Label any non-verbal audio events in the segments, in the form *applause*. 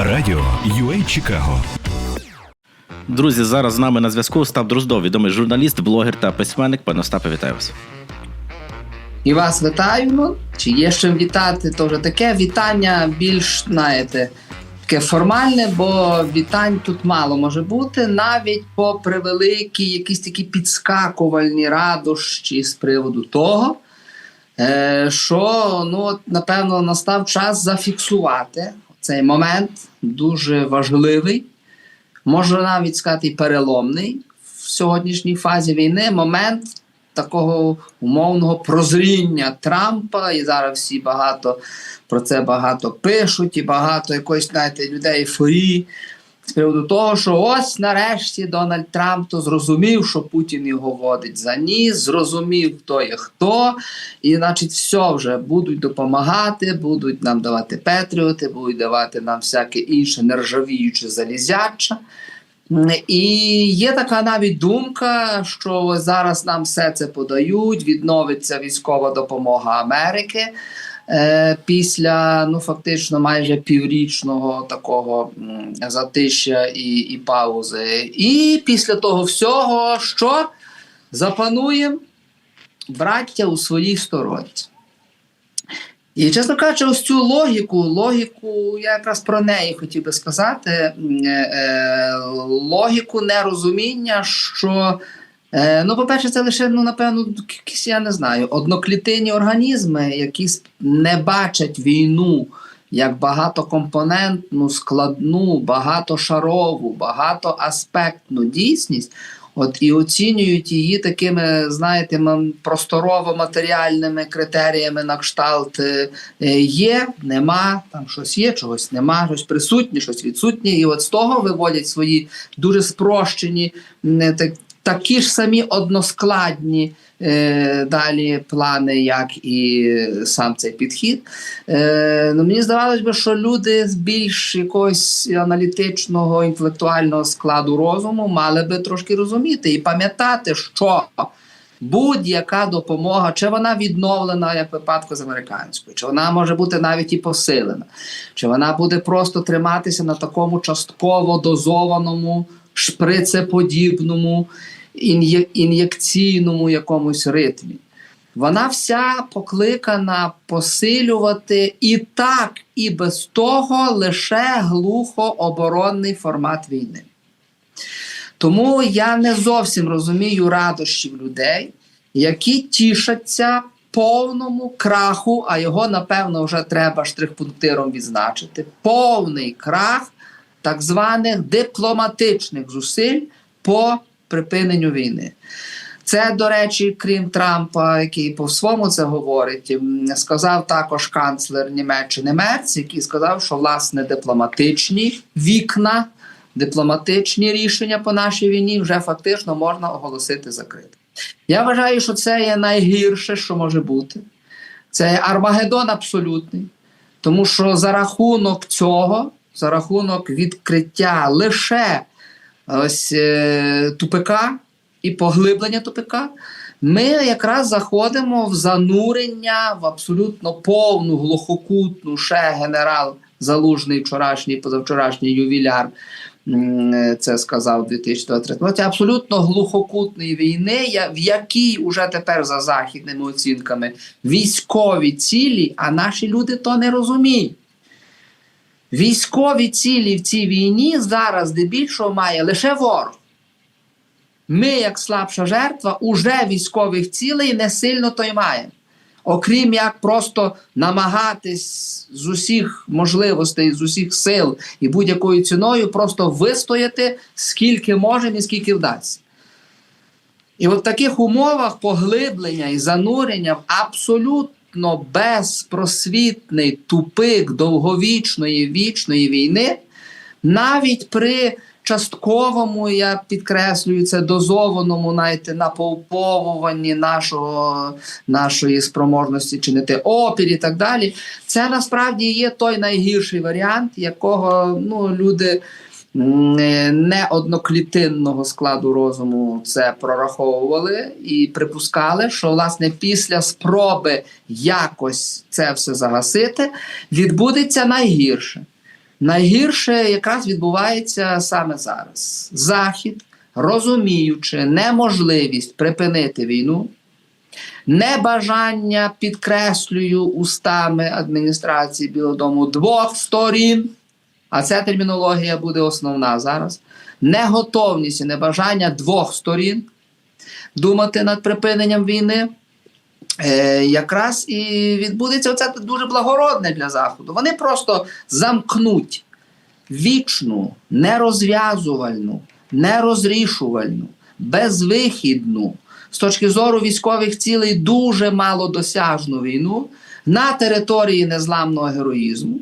Радіо UA Чикаго. Друзі, зараз з нами на зв'язку Остап Дроздов, відомий журналіст, блогер та письменник. Пане Остапе, вітаю вас. І вас вітаю. Ну, чи є чим вітати, то вже таке вітання більш, знаєте, таке формальне, бо вітань тут мало може бути, навіть попри великі якісь такі підскакувальні радощі з приводу того, е, що ну, от, напевно настав час зафіксувати цей момент дуже важливий, можна навіть сказати, переломний в сьогоднішній фазі війни. Момент такого умовного прозріння Трампа, і зараз всі багато про це багато пишуть, і багато якоїсь знаєте, людей ейфорії з приводу того, що ось нарешті Дональд Трамп то зрозумів, що Путін його водить за ніс, зрозумів, хто є хто, і значить, все вже будуть допомагати, будуть нам давати петріоти, будуть давати нам всяке інше нержавіюче залізяче. І є така навіть думка, що зараз нам все це подають, відновиться військова допомога Америки після ну фактично майже піврічного такого затища і, і паузи. І після того всього, що запанує браття у своїй сторонці. І, чесно кажучи, ось цю логіку, логіку, я якраз про неї хотів би сказати, е, е, логіку нерозуміння, що, е, ну, по-перше, це лише, ну, напевно, якісь, я не знаю, одноклітинні організми, які не бачать війну як багатокомпонентну, складну, багатошарову, багатоаспектну дійсність. От і оцінюють її такими, знаєте, просторово-матеріальними критеріями на кшталт е, е, є, нема, там щось є, чогось нема, щось присутнє, щось відсутнє. І от з того виводять свої дуже спрощені, так, такі ж самі односкладні е, далі плани, як і сам цей підхід. Е, ну, мені здавалось би, що люди з більш якогось аналітичного, інтелектуального складу розуму мали би трошки розуміти і пам'ятати, що будь-яка допомога, чи вона відновлена, як випадку з американською, чи вона може бути навіть і посилена, чи вона буде просто триматися на такому частково дозованому, шприцеподібному, ін'єкційному якомусь ритмі. Вона вся покликана посилювати і так, і без того лише глухооборонний формат війни. Тому я не зовсім розумію радощів людей, які тішаться повному краху, а його, напевно, вже треба штрихпунктиром відзначити. Повний крах так званих дипломатичних зусиль по припиненню війни. Це, до речі, крім Трампа, який по своєму це говорить, сказав також канцлер Німеччини Мерц, який сказав, що власне дипломатичні вікна, дипломатичні рішення по нашій війні вже фактично можна оголосити закритими. Я вважаю, що це є найгірше, що може бути. Це є Армагеддон абсолютний. Тому що за рахунок цього, за рахунок відкриття лише ось е, тупика і поглиблення тупика, ми якраз заходимо в занурення в абсолютно повну глухокутну ще генерал Залужний, вчорашній, позавчорашній ювіляр. Це сказав у 2023 році. Абсолютно глухокутної війни, в якій уже тепер за західними оцінками військові цілі, а наші люди то не розуміють. Військові цілі в цій війні зараз здебільшого має лише ворог. Ми, як слабша жертва, уже військових цілей не сильно то й маємо. Окрім як просто намагатись з усіх можливостей, з усіх сил і будь-якою ціною просто вистояти скільки можемо і скільки вдасться. І от в таких умовах поглиблення і занурення в абсолютно безпросвітний тупик довговічної вічної війни, навіть при частковому, я підкреслюю це, дозованому, знаєте, наповповуванні нашого, нашої спроможності чинити опір і так далі, це насправді є той найгірший варіант, якого ну, люди е, не одноклітинного складу розуму це прораховували і припускали, що власне після спроби якось це все загасити відбудеться найгірше. найгірше якраз відбувається саме зараз. Захід, розуміючи неможливість припинити війну, небажання підкреслюю устами адміністрації Білого Дому двох сторін, а ця термінологія буде основна зараз. Неготовність і небажання двох сторін думати над припиненням війни. Е, якраз і відбудеться оце дуже благородне для Заходу. Вони просто замкнуть вічну, нерозв'язувальну, нерозрішувальну, безвихідну, з точки зору військових цілей дуже малодосяжну війну на території незламного героїзму.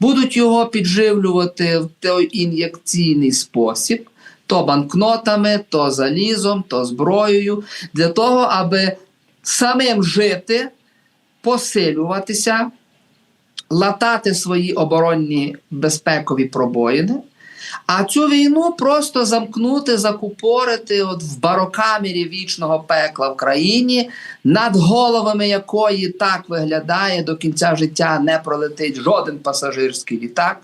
Будуть його підживлювати в той ін'єкційний спосіб, то банкнотами, то залізом, то зброєю, для того, аби самим жити, посилюватися, латати свої оборонні безпекові пробоїни, а цю війну просто замкнути, закупорити от в барокамері вічного пекла в країні, над головами якої так виглядає до кінця життя не пролетить жоден пасажирський літак.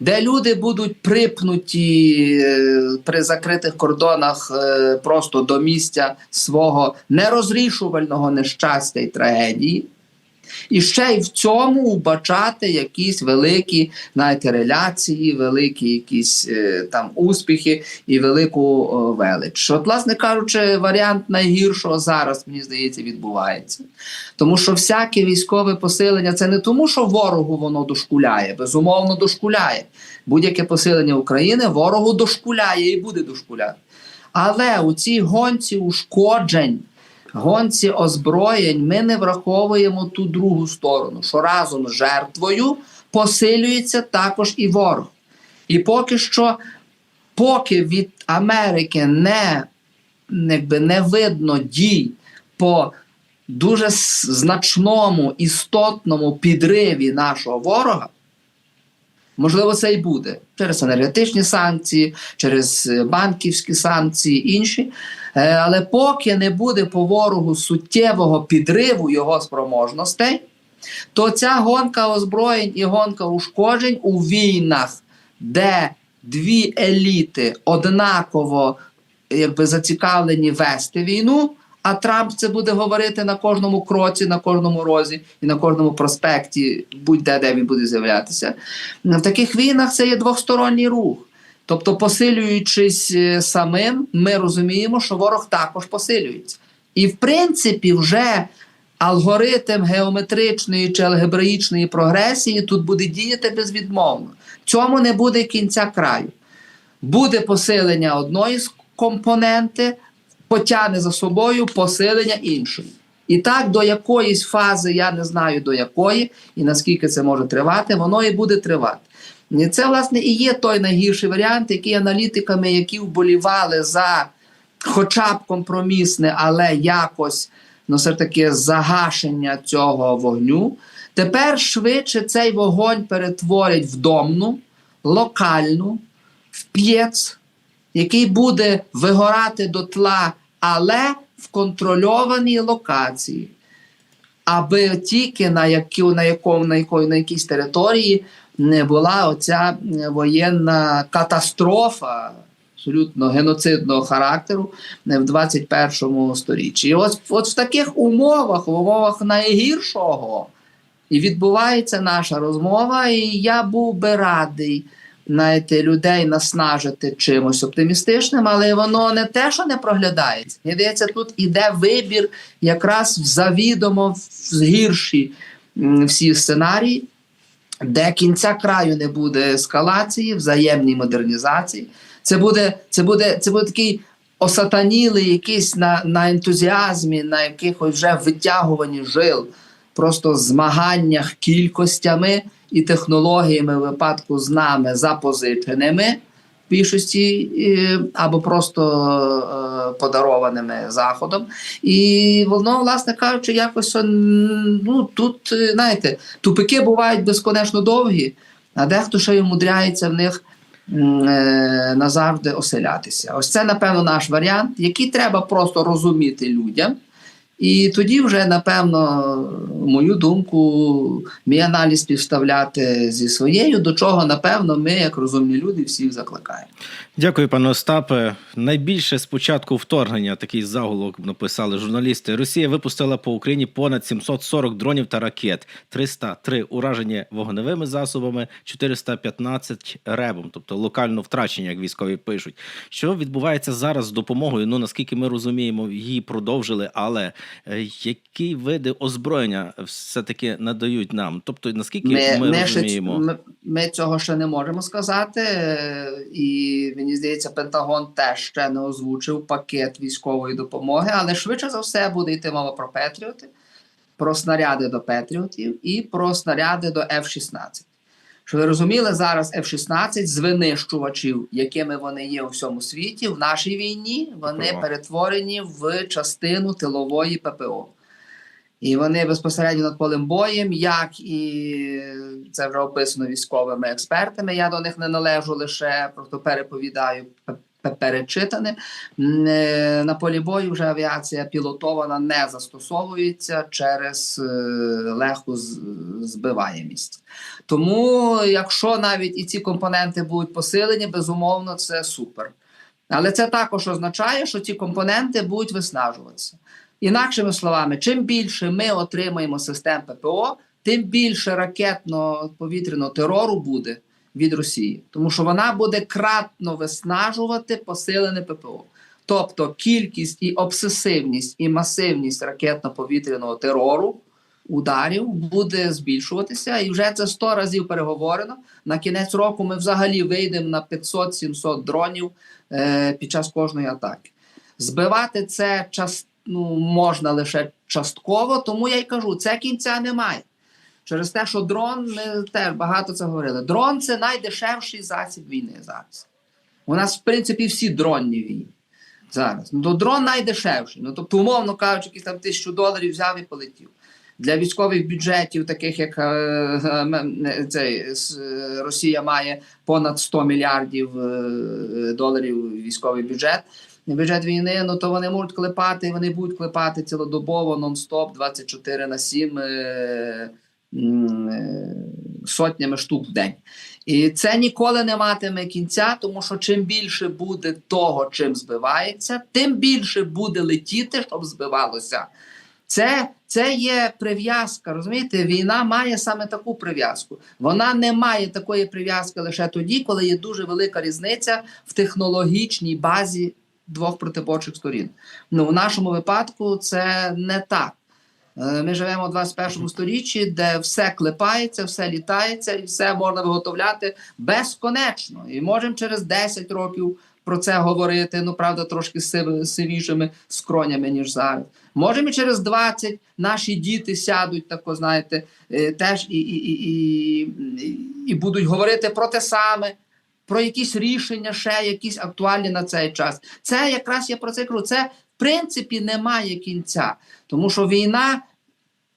Де люди будуть припнуті е, при закритих кордонах е, просто до місця свого нерозрішувального нещастя і трагедії, і ще й в цьому вбачати якісь великі знаєте, реляції, великі якісь е, там успіхи і велику велич. От, власне кажучи, варіант найгіршого зараз, мені здається, відбувається. Тому що всяке військове посилення це не тому, що ворогу воно дошкуляє, безумовно дошкуляє. Будь-яке посилення України ворогу дошкуляє і буде дошкуляти. Але у цій гонці ушкоджень, гонці озброєнь, ми не враховуємо ту другу сторону, що разом з жертвою посилюється також і ворог. І поки що, поки від Америки не, якби, не видно дій по дуже значному істотному підриві нашого ворога, можливо, це і буде через енергетичні санкції, через е, банківські санкції інші. Е, Але поки не буде по ворогу суттєвого підриву його спроможностей, то ця гонка озброєнь і гонка ушкоджень у війнах, де дві еліти однаково якби, зацікавлені вести війну, а Трамп це буде говорити на кожному кроці, на кожному розі і на кожному проспекті, будь-де де він буде з'являтися. В таких війнах це є двосторонній рух. Тобто, посилюючись е, самим, ми розуміємо, що ворог також посилюється. І в принципі, вже алгоритм геометричної чи алгебраїчної прогресії тут буде діяти безвідмовно. Цьому не буде кінця краю. Буде посилення одної з компоненти, потягне за собою посилення іншої. І так до якоїсь фази, я не знаю до якої і наскільки це може тривати, воно і буде тривати. Це, власне, і є той найгірший варіант, який аналітиками, які вболівали за хоча б компромісне, але якось ну, все ж таки загашення цього вогню. Тепер швидше цей вогонь перетворять в домну, локальну, в п'єц, який буде вигорати до тла, але в контрольованій локації. Аби тільки на, яку, на, якому, на, якої, на якійсь території не була оця е, воєнна катастрофа абсолютно геноцидного характеру е, в 21 сторіччі. І от, от в таких умовах, в умовах найгіршого, і відбувається наша розмова, і я був би радий знаєте, людей наснажити чимось оптимістичним, але воно не те, що не проглядається. Мені здається, тут іде вибір якраз завідомо в гірші всі сценарії, де кінця краю не буде ескалації, взаємній модернізації. Це буде, це буде, це буде такий осатанілий якийсь на, на ентузіазмі, на якихось вже витягуванні жил, просто змаганнях кількостями і технологіями випадку з нами запозиченими більшості е, або просто е, подарованими заходом. І воно, власне кажучи, якось ну, тут, е, знаєте, тупики бувають безконечно довгі, а дехто ще й умудряється в них е, назавжди оселятися. Ось це, напевно, наш варіант, який треба просто розуміти людям. І тоді вже, напевно, мою думку, мій аналіз співставляти зі своєю, до чого, напевно, ми, як розумні люди, всіх закликаємо. Дякую, пане Остапе. Найбільше з початку вторгнення такий заголовок написали журналісти. Росія випустила по Україні понад 740 дронів та ракет, 303 уражені вогневими засобами, 415 ребом, тобто локально втрачені, як військові пишуть. Що відбувається зараз з допомогою? Ну наскільки ми розуміємо, її продовжили, але е, які види озброєння все таки надають нам? Тобто, наскільки ми, Ми, ми, розуміємо? ми, ми цього ще не можемо сказати, е, і мені здається, Пентагон теж ще не озвучив пакет військової допомоги, але швидше за все буде йти мова про Петріоти, про снаряди до Петріотів і про снаряди до F-16. Щоб ви розуміли, зараз F-16 з винищувачів, якими вони є у всьому світі, в нашій війні вони ППО. перетворені в частину тилової ППО. І вони безпосередньо над полем боєм, як і це вже описано військовими експертами. Я до них не належу лише просто переповідаю пе- пе- перечитане. Е, На полі бою вже авіація пілотована не застосовується через е, легку збиваємість. Тому, якщо навіть і ці компоненти будуть посилені, безумовно, це супер. Але це також означає, що ці компоненти будуть виснажуватися. Інакшими словами, чим більше ми отримаємо систем ППО, тим більше ракетно-повітряного терору буде від Росії, тому що вона буде кратно виснажувати посилене ППО. Тобто кількість і обсесивність і масивність ракетно-повітряного терору ударів буде збільшуватися, і вже це 100 разів переговорено. На кінець року ми взагалі вийдемо на 500-700 дронів е, під час кожної атаки. Збивати це час, ну, можна лише частково, тому я й кажу, це кінця немає. Через те, що дрон, ми теж багато це говорили. Дрон це найдешевший засіб війни зараз. У нас, в принципі, всі дронні війни зараз. Ну, то дрон найдешевший. Ну, тобто, умовно кажучи, якісь там тисячу доларів взяв і полетів. Для військових бюджетів, таких як е, цей, Росія має понад 100 мільярдів е, доларів військовий бюджет. Бюджет війни, ну то вони можуть клепати, вони будуть клепати цілодобово, нон-стоп, 24 на 7 е, е, сотнями штук в день. І це ніколи не матиме кінця, тому що чим більше буде того, чим збивається, тим більше буде летіти, щоб збивалося. Це, це є прив'язка. Розумієте, війна має саме таку прив'язку. Вона не має такої прив'язки лише тоді, коли є дуже велика різниця в технологічній базі двох протиборчих сторін. Ну, в нашому випадку це не так. Е, Ми живемо у 21 сторіччі, де все клепається, все літається і все можна виготовляти безконечно. І можемо через 10 років про це говорити. Ну, правда, трошки сив- сивішими скронями, ніж зараз. Можемо і через 20 наші діти сядуть, тако, знаєте, е, теж і, і, і, і, і будуть говорити про те саме. Про якісь рішення, ще якісь актуальні на цей час. Це якраз я про це кажу. Це в принципі немає кінця, тому що війна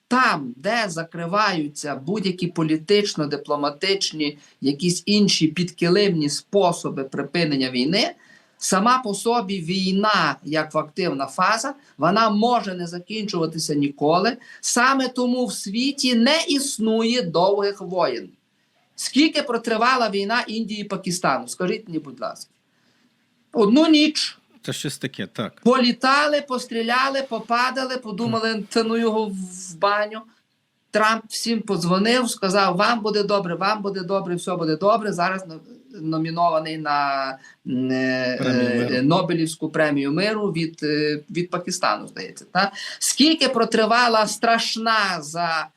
там, де закриваються будь-які політично-дипломатичні, якісь інші підкилимні способи припинення війни, сама по собі війна, як активна фаза, вона може не закінчуватися ніколи. Саме тому в світі не існує довгих воєн. Скільки протривала війна Індії і Пакистану? Скажіть мені, будь ласка. Одну ніч. Це щось таке, так. Політали, постріляли, попадали, подумали, та ну його в баню. Трамп всім подзвонив, сказав: вам буде добре, вам буде добре, все буде добре. Зараз номінований на е, Премію е. Нобелівську премію миру від, е, від Пакистану, здається. Та? Скільки протривала страшна за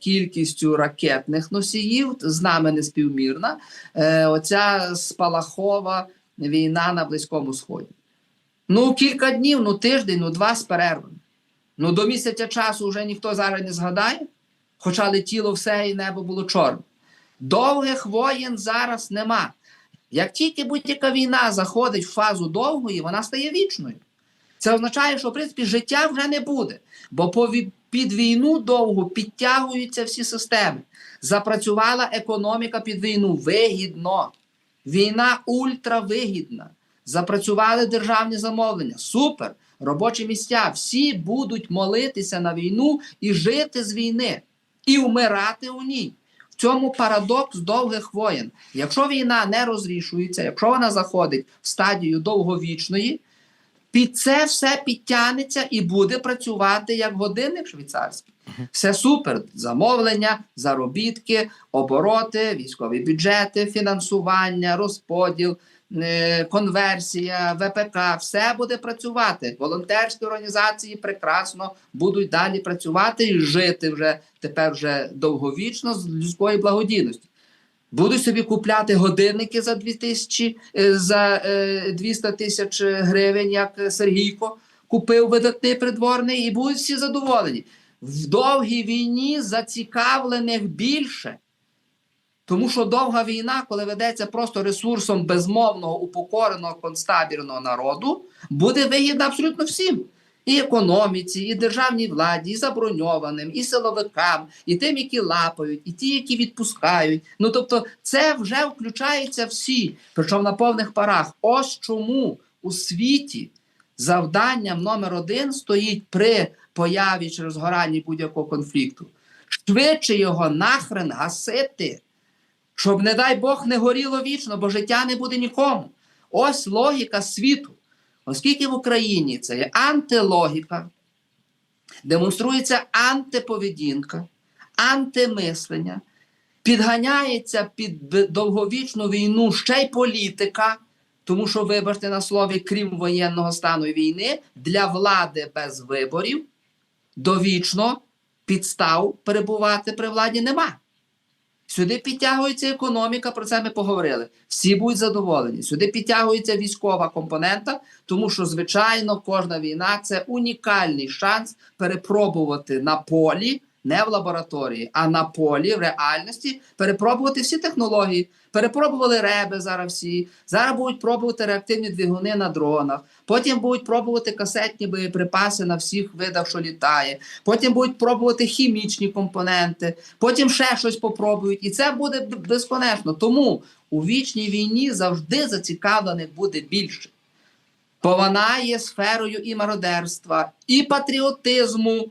кількістю ракетних носіїв, з нами не співмірна, е, оця спалахова війна на Близькому Сході. Ну, кілька днів, ну тиждень, ну два з перервами. Ну, до місяця часу вже ніхто зараз не згадає, хоча летіло все і небо було чорне. Довгих воєн зараз нема. Як тільки будь-яка війна заходить в фазу довгої, вона стає вічною. Це означає, що в принципі життя вже не буде, бо під війну довго підтягуються всі системи. Запрацювала економіка під війну вигідно. Війна ультравигідна. Запрацювали державні замовлення. Супер. робочі місця. Всі будуть молитися на війну і жити з війни, і вмирати у ній. В цьому парадокс довгих воєн. Якщо війна не розрішується, якщо вона заходить в стадію довговічної, під це все підтягнеться і буде працювати як годинник швейцарський. Все супер. Замовлення, заробітки, обороти, військові бюджети, фінансування, розподіл, е, конверсія, ВПК, все буде працювати. Волонтерські організації прекрасно будуть далі працювати і жити вже тепер вже довговічно з людської благодійності. Будуть собі купляти годинники за 2000, е, за е, 200 тисяч гривень, як Сергійко купив видатний придворний, і будуть всі задоволені. В довгій війні зацікавлених більше. Тому що довга війна, коли ведеться просто ресурсом безмовного, упокореного концтабірного народу, буде вигідна абсолютно всім. І економіці, і державній владі, і заброньованим, і силовикам, і тим, які лапають, і ті, які відпускають. Ну тобто, це вже включається всі, причому на повних парах. Ось чому у світі завданням номер один стоїть при появі чи розгоранні будь-якого конфлікту. Швидше його нахрен гасити, щоб, не дай Бог, не горіло вічно, бо життя не буде нікому. Ось логіка світу. Оскільки в Україні це є антилогіка, демонструється антиповедінка, антимислення, підганяється під довговічну війну ще й політика, тому що, вибачте на слові, крім воєнного стану і війни, для влади без виборів довічно підстав перебувати при владі нема. Сюди підтягується економіка, про це ми поговорили. Всі будуть задоволені. Сюди підтягується військова компонента, тому що, звичайно, кожна війна це унікальний шанс перепробувати на полі, не в лабораторії, а на полі, в реальності, перепробувати всі технології. Перепробували реби зараз всі. Зараз будуть пробувати реактивні двигуни на дронах. Потім будуть пробувати касетні боєприпаси на всіх видах, що літає. Потім будуть пробувати хімічні компоненти. Потім ще щось попробують. І це буде безконечно. Тому у вічній війні завжди зацікавлених буде більше. Бо вона є сферою і мародерства, і патріотизму,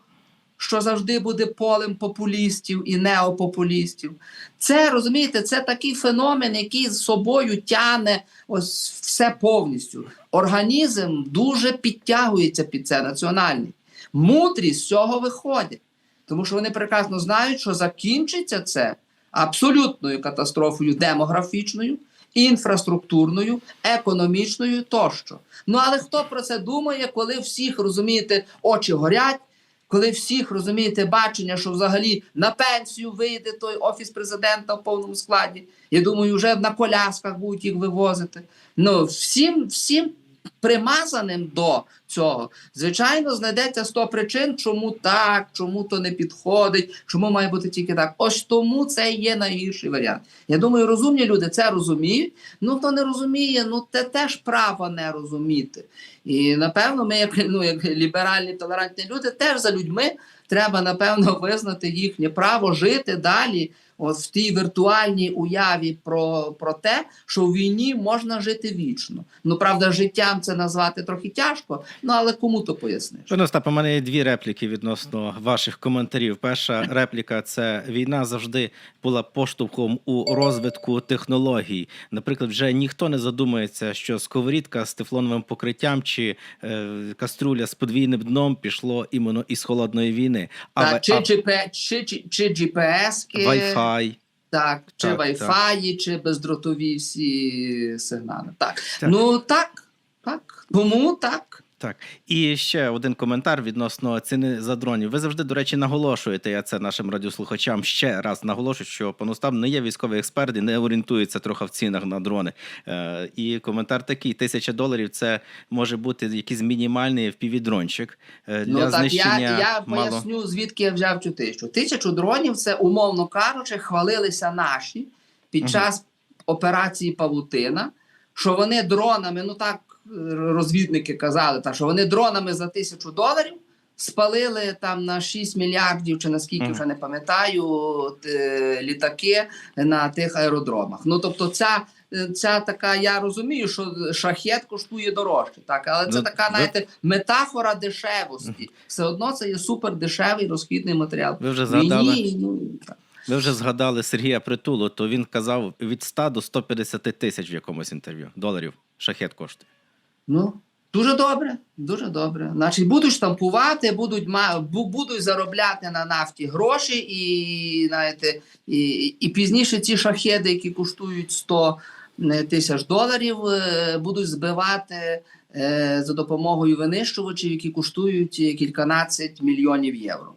що завжди буде полем популістів і неопопулістів. Це розумієте, це такий феномен, який з собою тягне ось все повністю. Організм дуже підтягується під це національний. Мудрість з цього виходить, тому що вони прекрасно знають, що закінчиться це абсолютною катастрофою демографічною, інфраструктурною, економічною тощо. Ну але хто про це думає, коли всіх розумієте, очі горять? Коли всіх розумієте бачення, що взагалі на пенсію вийде той офіс президента в повному складі. Я думаю, вже на колясках будуть їх вивозити. Ну всім, всім примазаним до цього, звичайно, знайдеться 100 причин, чому так, чому то не підходить, чому має бути тільки так. Ось тому це є найгірший варіант. Я думаю, розумні люди це розуміють. Ну хто не розуміє, ну це теж право не розуміти. І напевно, ми, як ну як ліберальні толерантні люди, теж за людьми треба напевно визнати їхнє право жити далі. От в тій віртуальній уяві про, про те, що в війні можна жити вічно. Ну правда, життям це назвати трохи тяжко, ну але кому то поясниш? Пане Остапе, у мене є дві репліки відносно ваших коментарів. Перша репліка це війна завжди була поштовхом у розвитку технологій. Наприклад, вже ніхто не задумується, що сковорідка з тефлоновим покриттям чи е, каструля з подвійним дном пішло іменно із холодної війни. Так, чи, а- GP, чи, чи, чи GPS, Wi-Fi. Так, чи Так, Wi-Fi, чи бездротові всі сигнали. Так. Так. Ну так, так. Тому так. Так, і ще один коментар відносно ціни за дронів. Ви завжди, до речі, наголошуєте. Я це нашим радіослухачам ще раз наголошую, що пан Остап не є військовий експерт і не орієнтується трохи в цінах на дрони. Е, і коментар такий: тисяча доларів це може бути якийсь мінімальний впівдрончик е, для Ну так знищення я, я мало. поясню, звідки я взяв цю тисячу. Тисячу дронів це, умовно кажучи, хвалилися наші під час операції Павутина, що вони дронами, ну так розвідники казали, так, що вони дронами за тисячу доларів спалили там на 6 мільярдів, чи наскільки вже не пам'ятаю, е, літаки на тих аеродромах. Ну тобто, ця, е, ця така, я розумію, що шахет коштує дорожче, так, але це Ну, така, знаєте, метафора дешевості. Все одно це є супер дешевий розхідний матеріал. Ви вже згадали. Війні, ну, так. Ви вже згадали Сергія Притулу, то він казав від 100 до 150 тисяч в якомусь інтерв'ю доларів. Шахет коштує. Ну, дуже добре, дуже добре. Значить, будуть штампувати, будуть будуть заробляти на нафті гроші, і знаєте, і, і пізніше ці шахеди, які коштують 100 тисяч доларів, е, будуть збивати е, за допомогою винищувачів, які коштують е, кільканадцять мільйонів євро.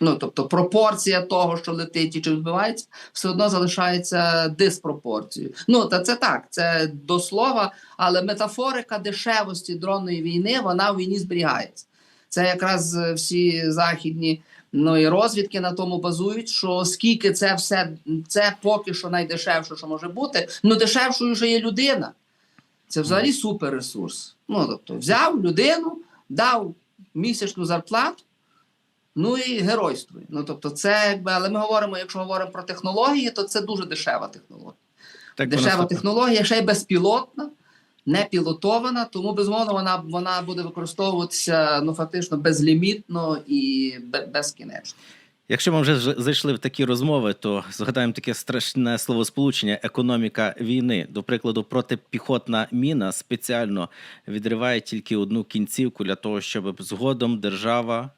Ну, тобто пропорція того, що летить і чи збивається, все одно залишається диспропорцією. Ну, та це так, це до слова, але метафорика дешевості дронної війни, вона в війні зберігається. Це якраз е, всі західні ну, і розвідки на тому базують, що скільки це все, це поки що найдешевше, що може бути, ну дешевшою вже є людина. Це взагалі суперресурс. Ну, тобто, взяв людину, дав місячну зарплату, ну і геройствує. Ну, тобто, це якби, але ми говоримо, якщо говоримо про технології, то це дуже дешева технологія. Так Дешева вона- технологія, ще й безпілотна, не пілотована, тому безумовно вона, вона буде використовуватися ну, фактично безлімітно і безкінечно. Якщо ми вже зайшли в такі розмови, то згадаємо таке страшне словосполучення економіка війни. До прикладу, протипіхотна міна спеціально відриває тільки одну кінцівку для того, щоб згодом держава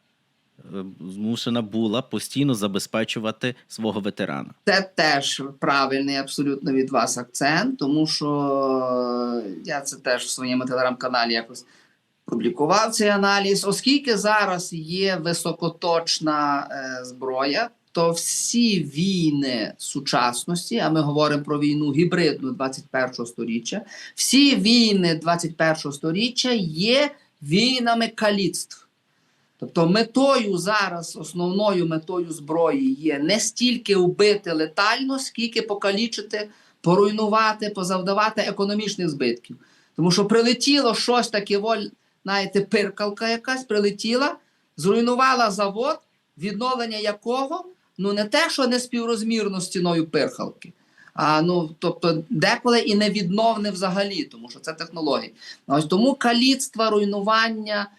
змушена була постійно забезпечувати свого ветерана. Це теж правильний абсолютно від вас акцент, тому що я це теж в своєму телеграм-каналі якось публікував цей аналіз. Оскільки зараз є високоточна е, зброя, то всі війни сучасності, а ми говоримо про війну гібридну 21 століття, всі війни 21 століття є війнами каліцтв. Тобто метою зараз, основною метою зброї є не стільки вбити летально, скільки покалічити, поруйнувати, позавдавати економічних збитків. Тому що прилетіло щось таке, воль, знаєте, пиркалка якась прилетіла, зруйнувала завод, відновлення якого ну не те, що не співрозмірно з ціною пирхалки. А ну, тобто, деколи і не відновне взагалі, тому що це технології. Ось тому каліцтва, руйнування,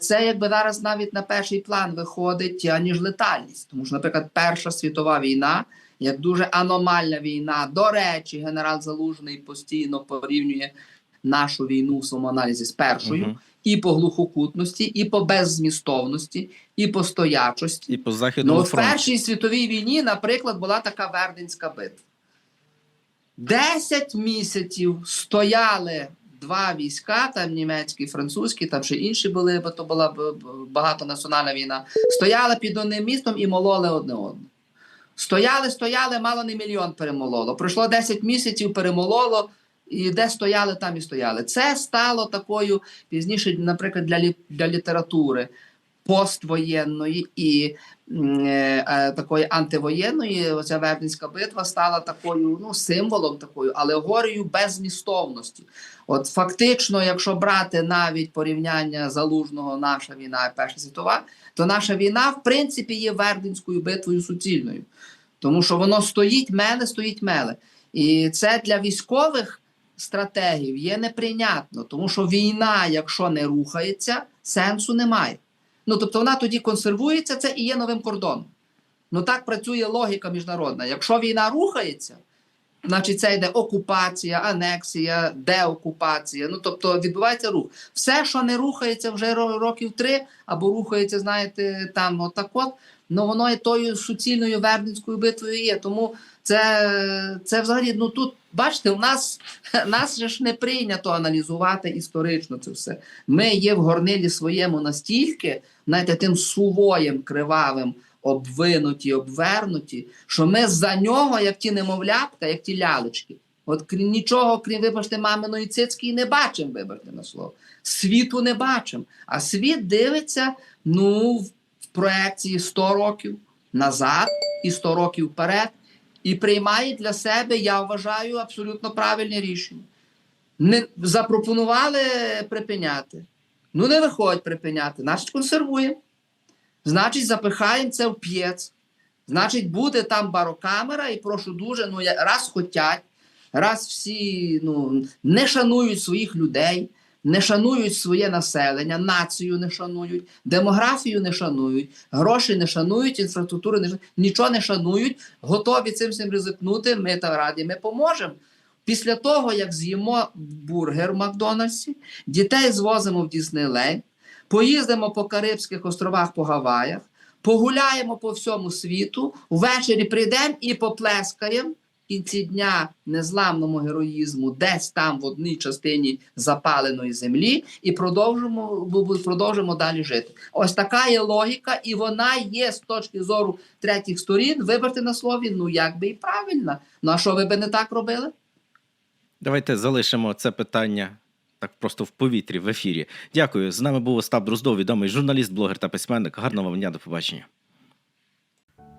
Це якби зараз навіть на перший план виходить, аніж летальність. Тому що, наприклад, Перша світова війна, як дуже аномальна війна, до речі, генерал Залужний постійно порівнює нашу війну в своєму аналізі з першою, Мгм. і по глухокутності, і по беззмістовності, і по стоячості. І по Ну, західному от в. Першій світовій війні, наприклад, була така Верденська битва. Десять місяців стояли два війська, там німецькі, французькі, там ще інші були, бо то була багатонаціональна війна. Стояли під одним містом і мололи одне одне. Стояли, стояли, мало не мільйон перемололо. Пройшло 10 місяців, перемололо, і де стояли, там і стояли. Це стало такою пізніше, наприклад, для, лі- для літератури поствоєнної і е, е, такої антивоєнної. Оця Верденська битва стала такою ну, символом, такою алегорією беззмістовності. От фактично, якщо брати навіть порівняння залужного наша війна Перша світова, то наша війна, в принципі, є Верденською битвою суцільною. Тому що воно стоїть меле, стоїть меле. І це для військових стратегів є неприйнятно, тому що війна, якщо не рухається, сенсу немає. Ну тобто вона тоді консервується, це і є новим кордоном. Ну так працює логіка міжнародна. Якщо війна рухається, значить це йде окупація, анексія, деокупація. Ну тобто відбувається рух. Все, що не рухається вже років три, або рухається, знаєте, там отак от, ну воно і тою суцільною верденською битвою є. Тому це, це взагалі, ну тут, бачите, у нас, *laughs* нас ж не прийнято аналізувати історично це все. Ми є в горнилі своєму настільки, знаєте, тим сувоєм кривавим, обвинуті, обвернуті, що ми за нього, як ті немовлятка, як ті лялечки. От крім нічого, крім, вибачте, маминої цицьки, не бачимо, вибачте на слово. Світу не бачимо. А світ дивиться ну, в проекції 100 років назад і 100 років вперед, і приймає для себе, я вважаю, абсолютно правильне рішення. Не запропонували припиняти. Ну не виходить припиняти, значить консервуємо. Значить, запихаємо це в п'єц. Значить, буде там барокамера, і прошу дуже, ну раз хотять, раз всі ну, не шанують своїх людей, не шанують своє населення, націю не шанують, демографію не шанують, гроші не шанують, інфраструктуру не шанують, нічого не шанують, готові цим всім ризикнути. Ми та раді, ми поможемо. Після того, як з'їмо бургер в Макдональдсі, дітей звозимо в Діснейленд, поїздимо по Карибських островах по Гаваях, погуляємо по всьому світу, ввечері прийдемо і поплескаємо кінці дня незламному героїзму, десь там в одній частині запаленої землі, і продовжимо, продовжимо далі жити. Ось така є логіка, і вона є з точки зору третіх сторін, вибрати на слові, ну якби і правильна. Ну а що ви би не так робили? Давайте залишимо це питання так просто в повітрі в ефірі. Дякую. З нами був Остап Друздов, відомий журналіст, блогер та письменник. Гарного вам дня, до побачення.